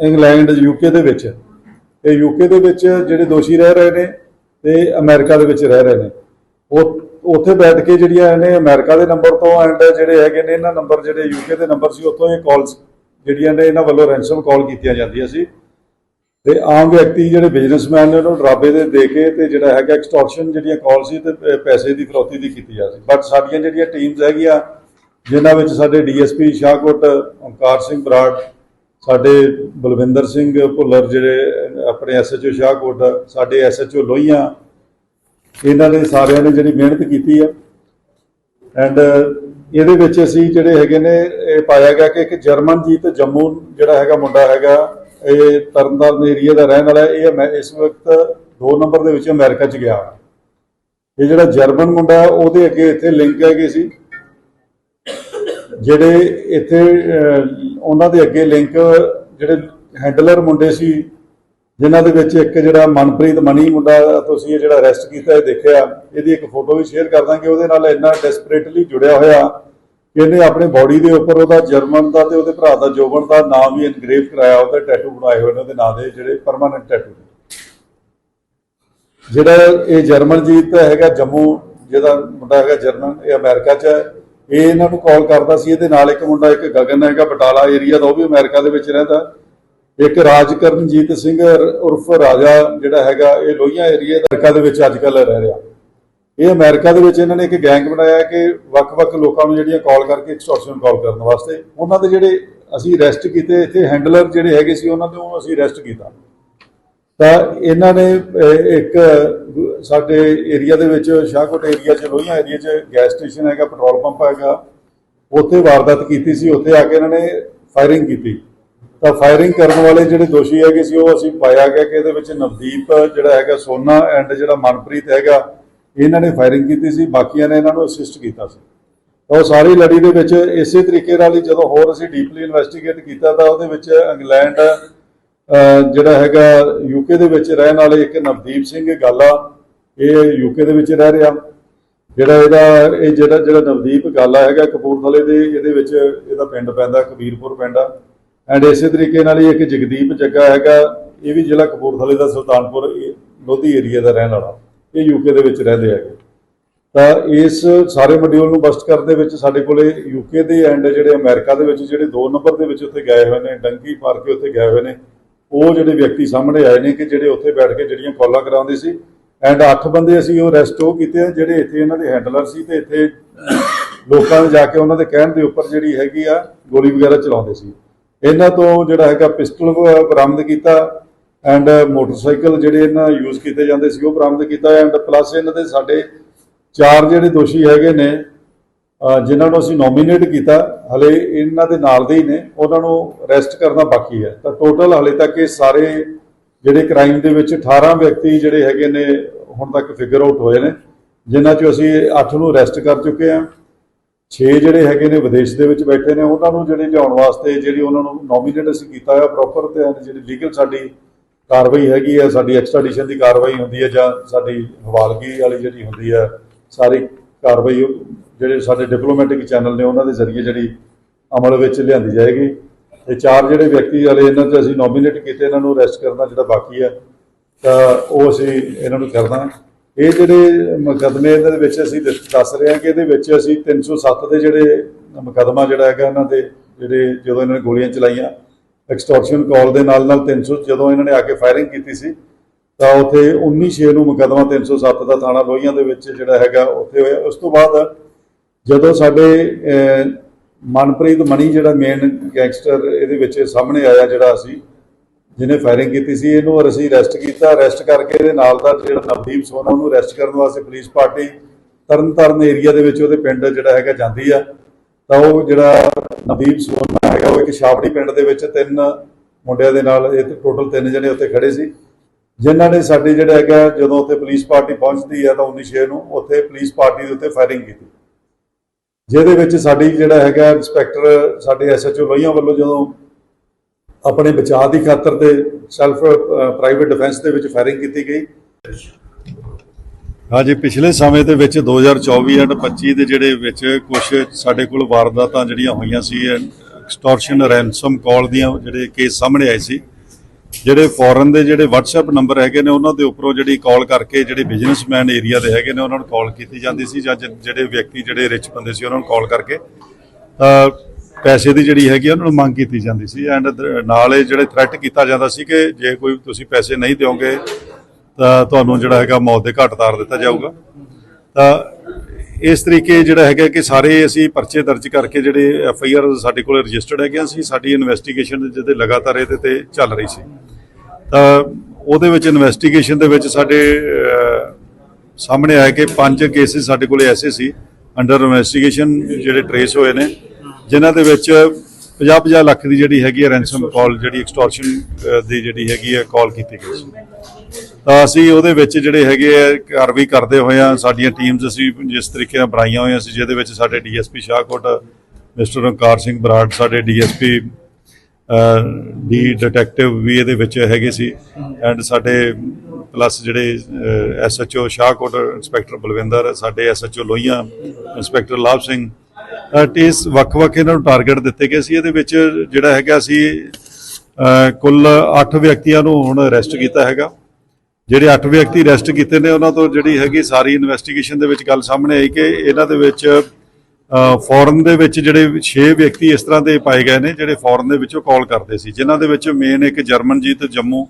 Speaker 1: ਇੰਗਲੈਂਡ ਯੂਕੇ ਦੇ ਵਿੱਚ। ਤੇ ਯੂਕੇ ਦੇ ਵਿੱਚ ਜਿਹੜੇ ਦੋਸ਼ੀ ਰਹਿ ਰਹੇ ਨੇ ਤੇ ਅਮਰੀਕਾ ਦੇ ਵਿੱਚ ਰਹਿ ਰਹੇ ਨੇ। ਉਹ ਉੱਥੇ ਬੈਠ ਕੇ ਜਿਹੜੀਆਂ ਇਹਨੇ ਅਮਰੀਕਾ ਦੇ ਨੰਬਰ ਤੋਂ ਐਂਡ ਜਿਹੜੇ ਹੈਗੇ ਨੇ, ਇਹਨਾਂ ਨੰਬਰ ਜਿਹੜੇ ਯੂਕੇ ਦੇ ਨੰਬਰ ਸੀ, ਉੱਥੋਂ ਇਹ ਕਾਲਸ ਜਿਹੜੀਆਂ ਨੇ, ਇਹਨਾਂ ਵੱਲੋਂ ਰੈਂਸਮ ਕਾਲ ਕੀਤੀਆਂ ਜਾਂਦੀਆਂ ਸੀ। ਤੇ ਆਮ ਵਿਅਕਤੀ ਜਿਹੜੇ ਬਿਜ਼ਨਸਮੈਨ ਨੇ, ਉਹਨੂੰ ਡਰਾਬੇ ਦੇ ਦੇ ਕੇ ਤੇ ਜਿਹੜਾ ਹੈਗਾ ਐਕਸਟੋਰਸ਼ਨ ਜਿਹੜੀਆਂ ਕਾਲ ਸੀ ਤੇ ਪੈਸੇ ਦੀ ਫਰੋਤੀ ਦੀ ਕੀਤੀ ਜਾ ਸੀ। ਬਟ ਸਾਡੀਆਂ ਜਿਹੜੀਆਂ ਟੀਮਸ ਹੈਗੀਆਂ, ਜਿਨ੍ਹਾਂ ਵਿੱਚ ਸਾਡੇ ਡੀਐਸਪੀ ਸ਼ਾਹਕੋਟ, ਓਮਕਾਰ ਸਿੰਘ ਬਰਾੜ ਸਾਡੇ ਬਲਵਿੰਦਰ ਸਿੰਘ ਭੁੱਲਰ ਜਿਹੜੇ ਆਪਣੇ ਐਸਐਚਓ ਸ਼ਾਹਕੋਟ, ਸਾਡੇ ਐਸਐਚਓ ਲੋਹੀਆਂ, ਇਹਨਾਂ ਨੇ ਸਾਰਿਆਂ ਨੇ ਜਿਹੜੀ ਮਿਹਨਤ ਕੀਤੀ ਆ। ਐਂਡ ਇਹਦੇ ਵਿੱਚ ਅਸੀਂ ਜਿਹੜੇ ਹੈਗੇ ਨੇ, ਇਹ ਪਾਇਆ ਗਿਆ ਕਿ ਇੱਕ ਜਰਮਨਜੀਤ ਜੰਮੂ ਜਿਹੜਾ ਹੈਗਾ ਮੁੰਡਾ ਹੈਗਾ, ਇਹ ਤਰਨਤਾਰਨ ਏਰੀਆ ਦਾ ਰਹਿਣ ਵਾਲਾ ਇਹ ਅਮੈ- ਇਸ ਵਕਤ 2 ਨੰਬਰ ਦੇ ਵਿੱਚ ਅਮਰੀਕਾ ਚ ਗਿਆ। ਇਹ ਜਿਹੜਾ ਜਰਮਨ ਮੁੰਡਾ, ਉਹਦੇ ਅੱਗੇ ਇੱਥੇ ਲਿੰਕ ਹੈਗੇ ਸੀ। ਜਿਹੜੇ ਇੱਥੇ ਉਹਨਾਂ ਦੇ ਅੱਗੇ ਲਿੰਕ ਜਿਹੜੇ ਹੈਂਡਲਰ ਮੁੰਡੇ ਸੀ, ਜਿਨ੍ਹਾਂ ਦੇ ਵਿੱਚ ਇੱਕ ਜਿਹੜਾ ਮਨਪ੍ਰੀਤ ਮਨੀ ਮੁੰਡਾ ਤੁਸੀਂ ਇਹ ਜਿਹੜਾ ਅਰੈਸਟ ਕੀਤਾ, ਇਹ ਦੇਖਿਆ, ਇਹਦੀ ਇੱਕ ਫੋਟੋ ਵੀ ਸ਼ੇਅਰ ਕਰ ਦਾਂਗੇ, ਉਹਦੇ ਨਾਲ ਇੰਨਾ ਡੈਸਪਰੇਟਲੀ ਜੁੜਿਆ ਹੋਇਆ ਕਿ ਇਹਨੇ ਆਪਣੇ ਬਾਡੀ ਦੇ ਉੱਪਰ ਉਹਦਾ ਜਰਮਨ ਦਾ ਤੇ ਉਹਦੇ ਭਰਾ ਦਾ ਜੋਬਨ ਦਾ ਨਾਮ ਵੀ ਇਨਗ੍ਰੇਵ ਕਰਾਇਆ, ਉਹਦੇ ਟੈਟੂ ਬਣਾਏ ਹੋਏ ਨੇ, ਉਹਦੇ ਨਾਂ ਦੇ ਜਿਹੜੇ ਪਰਮਾਨੈਂਟ ਟੈਟੂ ਜਿਹੜਾ ਇਹ ਜਰਮਨ ਜੀਤ ਹੈਗਾ, ਜੰਮੂ, ਜਿਹਦਾ ਮੁੰਡਾ ਹੈਗਾ ਜਰਮਨ, ਇਹ ਅਮਰੀਕਾ 'ਚ ਹੈ। ਇਹ ਇਹਨਾਂ ਨੂੰ ਕਾਲ ਕਰਦਾ ਸੀ, ਇਹਦੇ ਨਾਲ ਇੱਕ ਮੁੰਡਾ, ਇੱਕ ਗਗਨ ਹੈਗਾ, ਬਟਾਲਾ ਏਰੀਆ ਦਾ, ਉਹ ਵੀ ਅਮਰੀਕਾ ਦੇ ਵਿੱਚ ਰਹਿੰਦਾ। ਇੱਕ ਰਾਜਕਰਨਜੀਤ ਸਿੰਘ ਉਰਫ ਰਾਜਾ ਜਿਹੜਾ ਹੈਗਾ, ਇਹ ਲੋਹੀਆਂ ਏਰੀਆ ਦਾ ਅਮਰੀਕਾ ਦੇ ਵਿੱਚ ਅੱਜ ਕੱਲ੍ਹ ਰਹਿ ਰਿਹਾ। ਇਹ ਅਮਰੀਕਾ ਦੇ ਵਿੱਚ ਇਹਨਾਂ ਨੇ ਇੱਕ ਗੈਂਗ ਬਣਾਇਆ ਕਿ ਵੱਖ-ਵੱਖ ਲੋਕਾਂ ਨੂੰ ਜਿਹੜੀਆਂ ਕਾਲ ਕਰਕੇ ਐਕਸਟੋਰਸ਼ਨ ਕਾਲ ਕਰਨ ਵਾਸਤੇ। ਉਹਨਾਂ ਦੇ ਜਿਹੜੇ ਅਸੀਂ ਅਰੈਸਟ ਕੀਤੇ, ਇੱਥੇ ਹੈਂਡਲਰ ਜਿਹੜੇ ਹੈਗੇ ਸੀ, ਉਹਨਾਂ ਨੂੰ ਅਸੀਂ ਅਰੈਸਟ ਕੀਤਾ। ਤਾਂ ਇਹਨਾਂ ਨੇ ਇੱਕ, ਸਾਡੇ ਏਰੀਆ ਦੇ ਵਿੱਚ, ਸ਼ਾਹਕੋਟ ਏਰੀਆ ਚ, ਲੋਹੀਆਂ ਏਰੀਆ ਚ ਗੈਸ ਸਟੇਸ਼ਨ ਹੈਗਾ ਪੈਟਰੋਲ ਪੰਪ ਹੈਗਾ, ਉੱਥੇ ਵਾਰਦਾਤ ਕੀਤੀ ਸੀ, ਉੱਥੇ ਆ ਕੇ ਇਹਨਾਂ ਨੇ ਫਾਇਰਿੰਗ ਕੀਤੀ। ਤਾਂ ਫਾਇਰਿੰਗ ਕਰਨ ਵਾਲੇ ਜਿਹੜੇ ਦੋਸ਼ੀ ਹੈਗੇ ਸੀ, ਉਹ ਅਸੀਂ ਪਾਇਆ ਗਿਆ ਕਿ ਇਹਦੇ ਵਿੱਚ ਨਵਦੀਪ ਜਿਹੜਾ ਹੈਗਾ, ਸੋਨਾ ਐਂਡ ਜਿਹੜਾ ਮਨਪ੍ਰੀਤ ਹੈਗਾ, ਇਹਨਾਂ ਨੇ ਫਾਇਰਿੰਗ ਕੀਤੀ ਸੀ, ਬਾਕੀਆਂ ਨੇ ਇਹਨਾਂ ਨੂੰ ਅਸਿਸਟ ਕੀਤਾ ਸੀ। ਤਾਂ ਉਹ ਸਾਰੀ ਲੜੀ ਦੇ ਵਿੱਚ ਇਸੇ ਤਰੀਕੇ ਨਾਲ ਹੀ ਜਦੋਂ ਹੋਰ ਅਸੀਂ ਡੀਪਲੀ ਇਨਵੈਸਟੀਗੇਟ ਕੀਤਾ, ਤਾਂ ਉਹਦੇ ਵਿੱਚ ਇੰਗਲੈਂਡ ਜਿਹੜਾ ਹੈਗਾ ਯੂਕੇ ਦੇ ਵਿੱਚ ਰਹਿਣ ਵਾਲੇ ਇੱਕ ਨਵਦੀਪ ਸਿੰਘ ਗਾਲਾ, ਇਹ ਯੂਕੇ ਦੇ ਵਿੱਚ ਰਹਿ ਰਿਹਾ। ਜਿਹੜਾ ਇਹਦਾ, ਇਹ ਜਿਹੜਾ ਜਿਹੜਾ ਨਵਦੀਪ ਗਾਲਾ ਹੈਗਾ ਕਪੂਰਥਲੇ ਦੇ, ਇਹਦੇ ਵਿੱਚ ਇਹਦਾ ਪਿੰਡ ਪੈਂਦਾ, ਕਬੀਰਪੁਰ ਪਿੰਡ ਆ। ਐਂਡ ਇਸੇ ਤਰੀਕੇ ਨਾਲ ਹੀ ਇੱਕ ਜਗਦੀਪ ਜੱਗਾ ਹੈਗਾ, ਇਹ ਵੀ ਜ਼ਿਲ੍ਹਾ ਕਪੂਰਥਲੇ ਦਾ ਸੁਲਤਾਨਪੁਰ, ਇਹ ਲੋਧੀ ਏਰੀਆ ਦਾ ਰਹਿਣ ਵਾਲਾ। ਇਹ ਯੂਕੇ ਦੇ ਵਿੱਚ ਰਹਿੰਦੇ ਹੈਗੇ। ਤਾਂ ਇਸ ਸਾਰੇ ਮੋਡਿਊਲ ਨੂੰ ਬਸਟ ਕਰਨ ਦੇ ਵਿੱਚ ਸਾਡੇ ਕੋਲੇ ਯੂਕੇ ਦੇ ਐਂਡ ਜਿਹੜੇ ਅਮਰੀਕਾ ਦੇ ਵਿੱਚ, ਜਿਹੜੇ 2 ਨੰਬਰ ਦੇ ਵਿੱਚ ਉੱਥੇ ਗਏ ਹੋਏ ਨੇ, ਡੰਕੀ ਮਾਰ ਕੇ ਉੱਥੇ ਗਏ ਹੋਏ ਨੇ। ਉਹ ਜਿਹੜੇ ਵਿਅਕਤੀ ਸਾਹਮਣੇ ਆਏ ਨੇ ਕਿ ਜਿਹੜੇ ਉੱਥੇ ਬੈਠ ਕੇ ਜਿਹੜੀਆਂ ਕਾਲਾਂ ਕਰਾਉਂਦੇ ਸੀ ਐਂਡ 8 ਬੰਦੇ ਅਸੀਂ ਉਹ ਅਰੈਸਟ ਉਹ ਕੀਤੇ ਆ, ਜਿਹੜੇ ਇੱਥੇ ਇਹਨਾਂ ਦੇ ਹੈਂਡਲਰ ਸੀ ਤੇ ਇੱਥੇ ਲੋਕਾਂ ਨੇ ਜਾ ਕੇ ਉਹਨਾਂ ਦੇ ਕਹਿਣ ਦੇ ਉੱਪਰ ਜਿਹੜੀ ਹੈਗੀ ਆ, ਗੋਲੀ ਵਗੈਰਾ ਚਲਾਉਂਦੇ ਸੀ। ਇਹਨਾਂ ਤੋਂ ਜਿਹੜਾ ਹੈਗਾ ਪਿਸਟਲ ਬਰਾਮਦ ਕੀਤਾ ਐਂਡ ਮੋਟਰਸਾਈਕਲ ਜਿਹੜੇ ਇਹਨਾਂ ਯੂਜ਼ ਕੀਤੇ ਜਾਂਦੇ ਸੀ ਉਹ ਬਰਾਮਦ ਕੀਤਾ ਐਂਡ ਪਲੱਸ ਇਹਨਾਂ ਦੇ ਸਾਡੇ ਚਾਰ ਜਿਹੜੇ ਦੋਸ਼ੀ ਹੈਗੇ ਨੇ ਜਿਨ੍ਹਾਂ ਨੂੰ ਅਸੀਂ ਨੋਮੀਨੇਟ ਕੀਤਾ, ਹਲੇ ਇਹਨਾਂ ਦੇ ਨਾਲ ਦੇ ਹੀ ਨੇ, ਉਹਨਾਂ ਨੂੰ ਅਰੈਸਟ ਕਰਨਾ ਬਾਕੀ ਹੈ। ਤਾਂ ਟੋਟਲ ਹਲੇ ਤੱਕ ਇਹ ਸਾਰੇ ਜਿਹੜੇ ਕ੍ਰਾਈਮ ਦੇ ਵਿੱਚ 18 ਵਿਅਕਤੀ ਜਿਹੜੇ ਹੈਗੇ ਨੇ, ਹੁਣ ਤੱਕ ਫਿਗਰ ਆਊਟ ਹੋਏ ਨੇ, ਜਿਨ੍ਹਾਂ ਚੋਂ ਅਸੀਂ 8 ਨੂੰ ਅਰੈਸਟ ਕਰ ਚੁੱਕੇ ਹਾਂ। 6 ਜਿਹੜੇ ਹੈਗੇ ਨੇ ਵਿਦੇਸ਼ ਦੇ ਵਿੱਚ ਬੈਠੇ ਨੇ, ਉਹਨਾਂ ਨੂੰ ਜਿਹੜੇ ਲਿਆਉਣ ਵਾਸਤੇ ਜਿਹੜੀ ਉਹਨਾਂ ਨੂੰ ਨੋਮੀਨੇਟ ਅਸੀਂ ਕੀਤਾ ਹੋਇਆ ਪ੍ਰੋਪਰ ਤੇ ਜਿਹੜੀ ਲੀਗਲ ਸਾਡੀ ਕਾਰਵਾਈ ਹੈਗੀ ਹੈ, ਸਾਡੀ ਐਕਸਟ੍ਰੈਡੀਸ਼ਨ ਦੀ ਕਾਰਵਾਈ ਹੁੰਦੀ ਹੈ ਜਾਂ ਸਾਡੀ ਹਵਾਲਗੀ ਵਾਲੀ ਜਿਹੜੀ ਹੁੰਦੀ ਹੈ, ਸਾਰੀ ਕਾਰਵਾਈ ਜਿਹੜੇ ਸਾਡੇ ਡਿਪਲੋਮੈਟਿਕ ਚੈਨਲ ਨੇ, ਉਹਨਾਂ ਦੇ ਜ਼ਰੀਏ ਜਿਹੜੀ ਅਮਲ ਵਿੱਚ ਲਿਆਂਦੀ ਜਾਏਗੀ। ਤੇ ਚਾਰ ਜਿਹੜੇ ਵਿਅਕਤੀ ਵਾਲੇ, ਇਹਨਾਂ ਤੇ ਅਸੀਂ ਨੋਮੀਨੇਟ ਕੀਤੇ, ਇਹਨਾਂ ਨੂੰ ਅਰੈਸਟ ਕਰਨਾ ਜਿਹੜਾ ਬਾਕੀ ਹੈ, ਤਾਂ ਉਹ ਅਸੀਂ ਇਹਨਾਂ ਨੂੰ ਕਰਨਾ। ਇਹ ਜਿਹੜੇ ਮੁਕੱਦਮੇ ਇਹਨਾਂ ਦੇ ਵਿੱਚ ਅਸੀਂ ਦੱਸ ਦੱਸ ਰਹੇ ਹਾਂ ਕਿ ਇਹਦੇ ਵਿੱਚ ਅਸੀਂ 307 ਦੇ ਜਿਹੜੇ ਮੁਕੱਦਮਾ ਜਿਹੜਾ ਹੈਗਾ, ਇਹਨਾਂ ਦੇ ਜਿਹੜੇ ਜਦੋਂ ਇਹਨਾਂ ਨੇ ਗੋਲੀਆਂ ਚਲਾਈਆਂ ਐਕਸਟੋਰਸ਼ਨ ਕਾਲ ਦੇ ਨਾਲ ਨਾਲ 300 ਜਦੋਂ ਇਹਨਾਂ ਨੇ ਆ ਕੇ ਫਾਇਰਿੰਗ ਕੀਤੀ ਸੀ, ਤਾਂ ਉੱਥੇ 19 ਛੇ ਨੂੰ ਮੁਕੱਦਮਾ 307 ਦਾ ਥਾਣਾ ਲੋਹੀਆਂ ਦੇ ਵਿੱਚ ਜਿਹੜਾ ਹੈਗਾ, ਉੱਥੇ ਹੋਇਆ। ਉਸ ਤੋਂ ਬਾਅਦ ਜਦੋਂ ਸਾਡੇ ਮਨਪ੍ਰੀਤ ਮਣੀ ਜਿਹੜਾ ਮੇਨ ਗੈਂਗਸਟਰ ਇਹਦੇ ਵਿੱਚ ਸਾਹਮਣੇ ਆਇਆ ਜਿਹੜਾ ਅਸੀਂ, ਜਿਹਨੇ ਫਾਇਰਿੰਗ ਕੀਤੀ ਸੀ, ਇਹਨੂੰ ਅਸੀਂ ਅਰੈਸਟ ਕੀਤਾ। ਅਰੈਸਟ ਕਰਕੇ ਇਹਦੇ ਨਾਲ ਦਾ ਜਿਹੜਾ ਨਵਦੀਪ ਸੋਨਾ, ਉਹਨੂੰ ਅਰੈਸਟ ਕਰਨ ਵਾਸਤੇ ਪੁਲਿਸ ਪਾਰਟੀ ਤਰਨਤਾਰਨ ਏਰੀਆ ਦੇ ਵਿੱਚ ਉਹਦੇ ਪਿੰਡ ਜਿਹੜਾ ਹੈਗਾ ਜਾਂਦੀ ਆ। ਤਾਂ ਉਹ ਜਿਹੜਾ ਨਵਦੀਪ ਸੋਨਾ ਹੈਗਾ, ਉਹ ਇੱਕ ਛਾਪੜੀ ਪਿੰਡ ਦੇ ਵਿੱਚ ਤਿੰਨ ਮੁੰਡਿਆਂ ਦੇ ਨਾਲ, ਇਹ ਟੋਟਲ ਤਿੰਨ ਜਣੇ ਉੱਥੇ ਖੜੇ ਸੀ। ਜਿਨ੍ਹਾਂ ਨੇ ਸਾਡੇ ਜਿਹੜਾ ਹੈਗਾ, ਜਦੋਂ ਉੱਥੇ ਪੁਲਿਸ ਪਾਰਟੀ ਪਹੁੰਚਦੀ ਆ ਤਾਂ 19 ਛੇ ਨੂੰ ਉੱਥੇ ਪੁਲਿਸ ਪਾਰਟੀ ਦੇ ਉੱਤੇ ਫਾਇਰਿੰਗ ਕੀਤੀ। ਜਿਹਦੇ ਵਿੱਚ ਸਾਡੀ ਜਿਹੜਾ ਹੈਗਾ ਇੰਸਪੈਕਟਰ ਸਾਡੇ ਐਸਐਚਓ ਲੋਹੀਆਂ ਵੱਲੋਂ ਜਦੋਂ ਆਪਣੇ ਬਚਾਅ ਦੀ ਖਾਤਰ ਤੇ ਸੈਲਫ ਪ੍ਰਾਈਵੇਟ ਡਿਫੈਂਸ ਦੇ ਵਿੱਚ ਫਾਇਰਿੰਗ ਕੀਤੀ ਗਈ। ਹਾਂਜੀ, ਪਿਛਲੇ ਸਮੇਂ ਦੇ ਵਿੱਚ 2024 ਐਂਡ 25 ਦੇ ਜਿਹੜੇ ਵਿੱਚ ਕੁਝ ਸਾਡੇ ਕੋਲ ਵਾਰਦਾਤਾਂ ਜਿਹੜੀਆਂ ਹੋਈਆਂ ਸੀ ਐਕਸਟੋਰਸ਼ਨ ਰੈਂਸਮ ਕਾਲ ਦੀਆਂ ਜਿਹੜੇ ਕੇਸ ਸਾਹਮਣੇ ਆਏ ਸੀ ਜਿਹੜੇ ਫੋਰਨ ਦੇ ਜਿਹੜੇ WhatsApp ਨੰਬਰ ਹੈਗੇ ਨੇ ਉਹਨਾਂ ਦੇ ਉੱਪਰੋਂ ਜਿਹੜੀ ਕਾਲ ਕਰਕੇ ਜਿਹੜੇ ਬਿਜ਼ਨਸਮੈਨ ਏਰੀਆ ਦੇ ਹੈਗੇ ਨੇ ਉਹਨਾਂ ਨੂੰ ਕਾਲ ਕੀਤੀ ਜਾਂਦੀ ਸੀ ਜਾਂ ਜਿਹੜੇ ਵਿਅਕਤੀ ਜਿਹੜੇ ਰਿਚ ਬੰਦੇ ਸੀ ਉਹਨਾਂ ਨੂੰ ਕਾਲ ਕਰਕੇ ਤਾਂ ਪੈਸੇ ਦੀ ਜਿਹੜੀ ਹੈਗੀ ਆ, ਉਹਨਾਂ ਨੂੰ ਮੰਗ ਕੀਤੀ ਜਾਂਦੀ ਸੀ ਐਂਡ ਨਾਲ ਇਹ ਜਿਹੜੇ ਥ੍ਰੈਟ ਕੀਤਾ ਜਾਂਦਾ ਸੀ ਕਿ ਜੇ ਕੋਈ ਤੁਸੀਂ ਪੈਸੇ ਨਹੀਂ ਦਿਓਗੇ ਤਾਂ ਤੁਹਾਨੂੰ ਜਿਹੜਾ ਹੈਗਾ ਮੌਤ ਦੇ ਘਾਟ ਉਤਾਰ ਦਿੱਤਾ ਜਾਊਗਾ। ਤਾਂ ਇਸ ਤਰੀਕੇ ਜਿਹੜਾ ਹੈਗਾ ਕਿ ਸਾਰੇ ਅਸੀਂ ਪਰਚੇ ਦਰਜ ਕਰਕੇ ਜਿਹੜੇ ਐਫ ਆਈ ਆਰ ਸਾਡੇ ਕੋਲ ਰਜਿਸਟਰਡ ਹੈਗੇ ਸੀ ਸਾਡੀ ਇਨਵੈਸਟੀਗੇਸ਼ਨ ਜਿਹਦੇ ਲਗਾਤਾਰ ਇਹਦੇ ਤੇ ਚੱਲ ਰਹੀ ਸੀ। ਤਾਂ ਉਹਦੇ ਵਿੱਚ ਇਨਵੈਸਟੀਗੇਸ਼ਨ ਦੇ ਵਿੱਚ ਸਾਡੇ ਸਾਹਮਣੇ ਆਇਆ ਕਿ ਪੰਜ ਕੇਸਿਸ ਸਾਡੇ ਕੋਲੇ ਐਸੇ ਸੀ ਅੰਡਰ ਇਨਵੈਸਟੀਗੇਸ਼ਨ ਜਿਹੜੇ ਟਰੇਸ ਹੋਏ ਨੇ, ਜਿਨ੍ਹਾਂ ਦੇ ਵਿੱਚ 50-50 ਲੱਖ ਦੀ ਜਿਹੜੀ ਹੈਗੀ ਹੈ ਰੈਂਸਮ ਕਾਲ ਜਿਹੜੀ ਐਕਸਟੋਰਸ਼ਨ ਦੀ ਜਿਹੜੀ ਹੈਗੀ ਹੈ ਕਾਲ ਕੀਤੀ ਗਈ ਸੀ। ਤਾਂ ਅਸੀਂ ਉਹਦੇ ਵਿੱਚ ਜਿਹੜੇ ਹੈਗੇ ਆ, ਕਾਰਵਾਈ ਕਰਦੇ ਹੋਏ ਆ ਸਾਡੀਆਂ ਟੀਮਸ ਅਸੀਂ ਜਿਸ ਤਰੀਕੇ ਨਾਲ ਬਣਾਈਆਂ ਹੋਈਆਂ ਸੀ, ਜਿਹਦੇ ਵਿੱਚ ਸਾਡੇ ਡੀਐਸਪੀ ਸ਼ਾਹਕੋਟ, ਮਿਸਟਰ ਓਂਕਾਰ ਸਿੰਘ ਬਰਾੜ, ਸਾਡੇ ਡੀਐਸਪੀ ਦੀ ਡਿਟੈਕਟਿਵ ਵੀ ਇਹਦੇ ਵਿੱਚ ਹੈਗੇ ਸੀ। ਐਂਡ ਸਾਡੇ ਪਲੱਸ ਜਿਹੜੇ ਐਸਐਚਓ ਸ਼ਾਹਕੋਟ ਇੰਸਪੈਕਟਰ ਬਲਵਿੰਦਰ, ਸਾਡੇ ਐਸਐਚਓ ਲੋਹੀਆਂ ਇੰਸਪੈਕਟਰ ਲਾਭ ਸਿੰਘ ਟੀਸ ਵੱਖ-ਵੱਖ ਇਹਨਾਂ ਨੂੰ ਟਾਰਗੇਟ ਦਿੱਤੇ ਗਏ ਸੀ। ਇਹਦੇ ਵਿੱਚ ਜਿਹੜਾ ਹੈਗਾ ਸੀ ਕੁੱਲ 8 ਵਿਅਕਤੀਆਂ ਨੂੰ ਹੁਣ ਅਰੈਸਟ ਕੀਤਾ ਹੈਗਾ। ਜਿਹੜੇ 8 ਵਿਅਕਤੀ ਅਰੈਸਟ ਕੀਤੇ ਨੇ, ਉਹਨਾਂ ਤੋਂ ਜਿਹੜੀ ਹੈਗੀ ਸਾਰੀ ਇਨਵੈਸਟੀਗੇਸ਼ਨ ਦੇ ਵਿੱਚ ਗੱਲ ਸਾਹਮਣੇ ਆਈ ਕਿ ਇਹਨਾਂ ਦੇ ਵਿੱਚ ਫੋਰਨ ਦੇ ਵਿੱਚ ਜਿਹੜੇ 6 ਵਿਅਕਤੀ ਇਸ ਤਰ੍ਹਾਂ ਦੇ ਪਾਏ ਗਏ ਨੇ ਜਿਹੜੇ ਫੋਰਨ ਦੇ ਵਿੱਚੋਂ ਕਾਲ ਕਰਦੇ ਸੀ। ਜਿਨ੍ਹਾਂ ਦੇ ਵਿੱਚ ਮੇਨ ਇੱਕ ਜਰਮਨਜੀਤ ਜੰਮੂ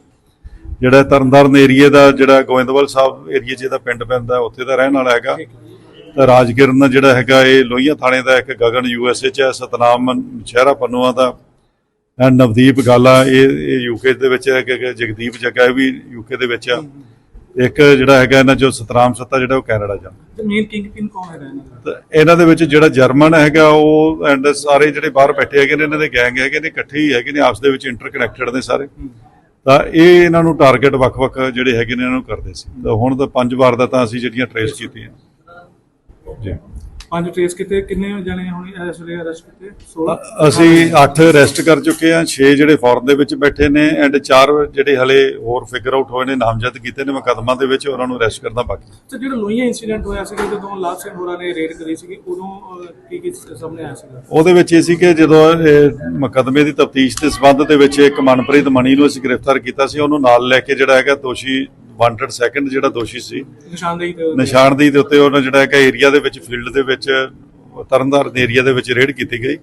Speaker 1: ਜਿਹੜਾ ਤਰਨਤਾਰਨ ਏਰੀਏ ਦਾ ਜਿਹੜਾ ਗੋਇੰਦਵਾਲ ਸਾਹਿਬ ਏਰੀਏ 'ਚ ਇਹਦਾ ਪਿੰਡ ਪੈਂਦਾ ਉੱਥੇ ਦਾ ਰਹਿਣ ਵਾਲਾ ਹੈਗਾ। ਤਾਂ ਰਾਜਕਿਰਨ ਜਿਹੜਾ ਹੈਗਾ ਇਹ ਲੋਹੀਆਂ ਥਾਣੇ ਦਾ ਇੱਕ ਗਗਨ ਯੂਐਸਏ 'ਚ ਹੈ ਸਤਨਾਮ ਸ਼ਹਿਰਾ ਪੰਨੂਆ ਦਾ। ਐਂਡ ਨਵਦੀਪ ਗਾਲਾ ਇਹ ਯੂਕੇ ਦੇ ਵਿੱਚ ਹੈ ਕਿ ਜਗਦੀਪ ਜੱਗਾ ਵੀ ਯੂਕੇ ਦੇ ਵਿੱਚ ਆ। ਇੱਕ ਜਿਹੜਾ ਹੈਗਾ ਇਹਨਾਂ ਚੋਂ ਸਤਰਾਮ ਸੱਤਾ ਜਿਹੜਾ ਉਹ ਕੈਨੇਡਾ ਜਾ
Speaker 2: ਤੇ ਮੇਨ ਕਿੰਗ ਪਿਨ ਕੌਣ ਇਹਨਾਂ ਦਾ?
Speaker 1: ਤਾਂ ਇਹਨਾਂ ਦੇ ਵਿੱਚ ਜਿਹੜਾ ਜਰਮਨ ਹੈਗਾ ਉਹ ਐਂਡ ਸਾਰੇ ਜਿਹੜੇ ਬਾਹਰ ਬੈਠੇ ਹੈਗੇ ਨੇ ਇਹਨਾਂ ਦੇ ਗੈਂਗ ਹੈਗੇ ਨੇ ਇਕੱਠੇ ਹੀ ਹੈਗੇ ਨੇ ਆਪਸ ਦੇ ਵਿੱਚ ਇੰਟਰਕਨੈਕਟਡ ਨੇ ਸਾਰੇ। ਤਾਂ ਇਹ ਇਹਨਾਂ ਨੂੰ ਟਾਰਗੇਟ ਵੱਖ-ਵੱਖ ਜਿਹੜੇ ਹੈਗੇ ਨੇ ਇਹਨਾਂ ਨੂੰ ਕਰਦੇ ਸੀ। ਤਾਂ ਹੁਣ ਤਾਂ ਪੰਜ ਵਾਰ ਦਾ ਤਾਂ ਅਸੀਂ ਜਿਹੜੀਆਂ ਟਰੇਸ ਕੀਤੀਆਂ। ਜੀ।
Speaker 2: ਪੰਜ ਟ੍ਰੇਸ ਕੀਤੇ ਕਿੰਨੇ ਜਣੇ ਹੁਣ ਇਸ ਵੇਲੇ ਅਰੈਸਟ ਕੀਤੇ? 16
Speaker 1: ਅਸੀਂ 8 ਅਰੈਸਟ ਕਰ ਚੁੱਕੇ ਹਾਂ 6 ਜਿਹੜੇ ਫੌਰਨ ਦੇ ਵਿੱਚ ਬੈਠੇ ਨੇ ਐਂਡ 4 ਜਿਹੜੇ ਹਲੇ ਹੋਰ ਫਿਗਰ ਆਊਟ ਹੋਏ ਨੇ ਨਾਮਜ਼ਦ ਕੀਤੇ ਨੇ ਮੁਕੱਦਮਾ ਦੇ ਵਿੱਚ ਉਹਨਾਂ ਨੂੰ ਅਰੈਸਟ ਕਰਨਾ ਬਾਕੀ
Speaker 2: ਤੇ ਜਿਹੜਾ ਲੋਹੀਆਂ ਇਨਸੀਡੈਂਟ ਹੋਇਆ ਸੀ ਜਦੋਂ ਲਾਭ ਸਿੰਘ ਹੋਰਾਂ ਨੇ ਰੇਡ ਕਰੀ ਸੀ ਉਦੋਂ ਕੀ ਕੀ ਸਾਹਮਣੇ ਆਇਆ ਸੀਗਾ?
Speaker 1: ਉਹਦੇ ਵਿੱਚ ਇਹ ਸੀ ਕਿ ਜਦੋਂ ਮੁਕੱਦਮੇ ਦੀ ਤਫਤੀਸ਼ ਦੇ ਸਬੰਧ ਦੇ ਵਿੱਚ ਇੱਕ ਮਨਪ੍ਰੀਤ ਮਣੀ ਨੂੰ ਅਸੀਂ ਗ੍ਰਿਫਤਾਰ ਕੀਤਾ ਸੀ ਉਹਨੂੰ ਨਾਲ ਲੈ ਕੇ ਜਿਹੜਾ ਹੈਗਾ ਦੋਸ਼ੀ ਵਾਂਟਡ ਸੈਕੰਡ ਜਿਹੜਾ ਦੋਸ਼ੀ ਸੀ।
Speaker 2: ਨਿਸ਼ਾਨਦੇਹੀ ਤੇ
Speaker 1: ਨਿਸ਼ਾਨਦੇਹੀ ਦੇ ਉੱਤੇ ਉਹਨਾਂ ਜਿਹੜਾ ਹੈਗਾ ਏਰੀਆ ਦੇ ਵਿੱਚ ਫੀਲਡ ਦੇ ਵਿੱਚ ਤਰਨਤਾਰਨ ਏਰੀਆ ਦੇ ਵਿੱਚ ਰੇਡ ਕੀਤੀ ਗਈ।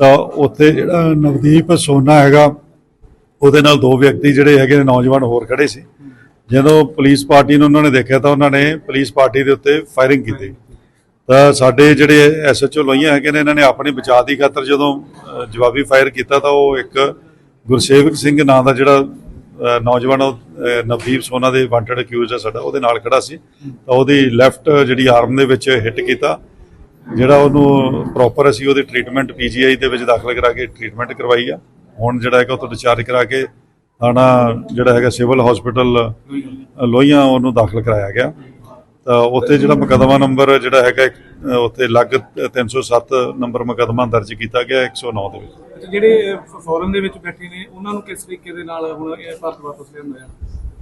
Speaker 1: ਤਾਂ ਉੱਥੇ ਜਿਹੜਾ ਨਵਦੀਪ ਸੋਨਾ ਹੈਗਾ ਉਹਦੇ ਨਾਲ ਦੋ ਵਿਅਕਤੀ ਜਿਹੜੇ ਹੈਗੇ ਨੌਜਵਾਨ ਹੋਰ ਖੜੇ ਸੀ। ਜਦੋਂ ਪੁਲਿਸ ਪਾਰਟੀ ਨੂੰ ਉਹਨਾਂ ਨੇ ਦੇਖਿਆ ਤਾਂ ਉਹਨਾਂ ਨੇ ਪੁਲਿਸ ਪਾਰਟੀ ਦੇ ਉੱਤੇ ਫਾਇਰਿੰਗ ਕੀਤੀ। ਤਾਂ ਸਾਡੇ ਜਿਹੜੇ ਐਸਐਚਓ ਲੋਹੀਆਂ ਹੈਗੇ ਨੇ ਇਹਨਾਂ ਨੇ ਆਪਣੀ ਬਚਾਅ ਦੀ ਖਾਤਰ ਜਦੋਂ ਜਵਾਬੀ ਫਾਇਰ ਕੀਤਾ ਤਾਂ ਉਹ ਇੱਕ ਗੁਰਸੇਵਕ ਸਿੰਘ ਨਾਂ ਦਾ ਜਿਹੜਾ ਨੌਜਵਾਨ ਉਹ, ਨਵਦੀਪ ਸੋਨਾ ਦੇ ਵਾਂਟਡ ਅਕਿਊਜ਼ ਹੈ ਸਾਡਾ ਉਹਦੇ ਨਾਲ ਖੜਾ ਸੀ। ਤਾਂ ਉਹਦੀ ਲੈਫਟ ਜਿਹੜੀ ਆਰਮ ਦੇ ਵਿੱਚ ਹਿੱਟ ਕੀਤਾ ਜਿਹੜਾ ਉਹਨੂੰ ਪ੍ਰੋਪਰ ਅਸੀਂ ਉਹਦੀ ਟ੍ਰੀਟਮੈਂਟ ਪੀਜੀਆਈ ਦੇ ਵਿੱਚ ਦਾਖਲ ਕਰਾ ਕੇ ਟ੍ਰੀਟਮੈਂਟ ਕਰਵਾਈ ਆ। ਹੁਣ ਜਿਹੜਾ ਹੈਗਾ ਉਹ ਤੋਂ ਡਿਸਚਾਰਜ ਕਰਾ ਕੇ ਥਾਣਾ ਜਿਹੜਾ ਹੈਗਾ ਸਿਵਲ ਹਸਪੀਟਲ ਲੋਹੀਆਂ ਉਹਨੂੰ ਦਾਖਲ ਕਰਾਇਆ ਗਿਆ। ਤਾਂ ਉੱਥੇ ਜਿਹੜਾ ਮੁਕੱਦਮਾ ਨੰਬਰ ਜਿਹੜਾ ਹੈਗਾ ਉੱਥੇ ਲੱਗ 307 ਨੰਬਰ ਮੁਕੱਦਮਾ ਦਰਜ ਕੀਤਾ ਗਿਆ 109 ਦੇ ਵਿੱਚ।
Speaker 2: ਜਿਹੜੇ ਫੋਰਨ ਦੇ ਵਿੱਚ ਬੈਠੇ ਨੇ ਉਹਨਾਂ ਨੂੰ ਕਿਸ ਤਰੀਕੇ ਦੇ ਨਾਲ ਹੁਣ ਇਹ ਭਾਰਤ ਵਾਪਸ ਲਿਆਂਦਾ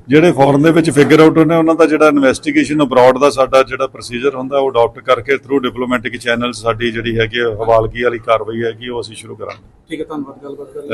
Speaker 1: ਜਿਹੜੇ ਫੋਰਨ ਦੇ ਵਿੱਚ ਫਿਗਰ ਆਊਟ ਨੇ ਉਹਨਾਂ ਦਾ ਜਿਹੜਾ ਇਨਵੈਸਟੀਗੇਸ਼ਨ ਅਬਰਾਡ ਦਾ ਸਾਡਾ ਜਿਹੜਾ ਪ੍ਰੋਸੀਜਰ ਹੁੰਦਾ ਉਹ ਅਡਾਪਟ ਕਰਕੇ ਥਰੂ ਡਿਪਲੋਮੈਟਿਕ ਚੈਨਲ ਸਾਡੀ ਜਿਹੜੀ ਹੈਗੀ ਹਵਾਲਗੀ ਵਾਲੀ ਕਾਰਵਾਈ ਹੈਗੀ ਉਹ ਅਸੀਂ ਸ਼ੁਰੂ ਕਰਾਂਗੇ।
Speaker 2: ਠੀਕ ਹੈ ਧੰਨਵਾਦ ਗੱਲਬਾਤ ਕਰਨ